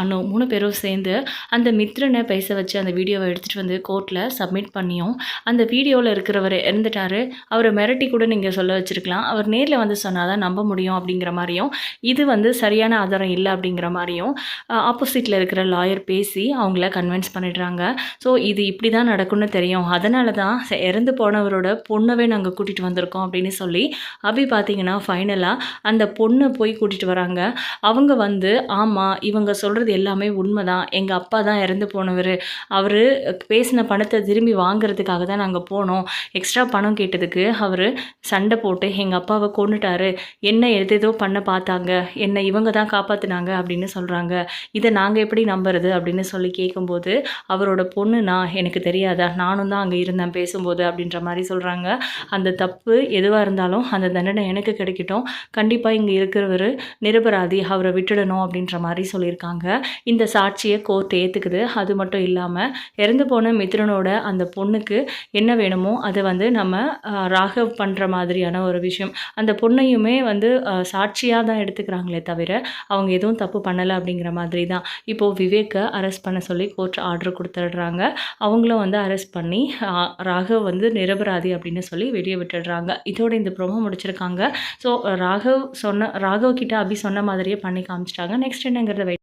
அனு மூணு பேரும் சேர்ந்து அந்த மித்ரனை பேச வச்சு அந்த வீடியோவை எடுத்துகிட்டு வந்து கோர்ட்டில் சப்மிட் பண்ணியும். அந்த வீடியோவில் இருக்கிறவர் இறந்துட்டாரு. அவரை மிரட்டி கூட நீங்கள் சொல்ல வச்சுருக்கலாம். அவர் நேரில் வந்து சொன்னால் தான் நம்ப முடியும் அப்படிங்கிற மாதிரியும். இது வந்து சரியான ஆதாரம் இல்லை அப்படிங்கிற மாதிரியும் ஆப்போசிட்டில் இருக்கிற லாயர் பேசி அவங்கள கன்வின்ஸ் பண்ணிடுறாங்க. ஸோ இது இப்படி தான் நடக்கும்னு தெரியும். அதனால தான் இறந்து போனவரோட பொண்ணவே நாங்கள் கூட்டிகிட்டு வந்திருக்கோம் அப்படின்னு சொல்லி அப்படி பார்த்தீங்கன்னா ஃபைனலாக அந்த பொண்ணை போய் கூட்டிகிட்டு வராங்க. அவங்க வந்து ஆமாம் இவங்க சொல்கிறது எல்லாமே உண்மை தான் எங்கள் அப்பா தான் இறந்து போனவர். அவர் பேசின பணத்தை திரும்பி வாங்குறதுக்காக தான் நாங்கள் போனோம். எக்ஸ்ட்ரா பணம் கேட்டதுக்கு அவர் சண்டை போட்டு எங்கள் அப்பாவை கொண்டுட்டாரு என்ன எதேதோ பண்ண பார்த்தாங்க. என்னை இவங்க தான் காப்பாற்றினாங்க அப்படின்னு சொல்கிறாங்க இதை நாங்கள் எப்படி நம்புறது அப்படின்னு சொல்லி கேட்கும்போது அவரோட பொண்ணு நான் எனக்கு தெரியாதா? நானும் தான் அங்கே இருந்தேன் பேசும்போது அப்படின்ற மாதிரி சொல்கிறாங்க அந்த தப்பு எதுவாக இருந்தாலும் அந்த தண்டனை எனக்கு கிடைக்கட்டும். கண்டிப்பாக இங்கே இருக்கிறவர் நிரபராதி. அவரை விட்டுடணும் அப்படின்ற மாதிரி சொல்லியிருக்காங்க. இந்த சாட்சியை கோர்ட் ஏற்றுக்குது அது மட்டும் இல்லாமல் இறந்து போன மித்ரனோட அந்த பொண்ணுக்கு என்ன வேணுமோ அதை வந்து நம்ம ராகவ் பண்ணுற மாதிரியான ஒரு விஷயம். அந்த பொண்ணையுமே வந்து சாட்சியாக தான் எடுத்துக்கிறாங்களே தவிர அவங்க எதுவும் தப்பு பண்ணலை அப்படிங்கிற மாதிரி தான். இப்போது விவேக்கை அரெஸ்ட் பண்ண சொல்லி கோர்ட் ஆர்டர் கொடுத்துடுறாங்க. அவங்களும் வந்து அரெஸ்ட் பண்ணி ராகவ் வந்து நிரபராதி அப்படின்னு சொல்லி வெளியே விட்டுடுறாங்க. இதோட இந்த ப்ரோமோ முடிச்சிருக்காங்க. ஸோ ராகவ் சொன்ன ராகவ் கிட்ட அபி சொன்ன மாதிரியே பண்ணி காமிச்சிட்டாங்க. நெக்ஸ்ட் என்னங்கிறத wait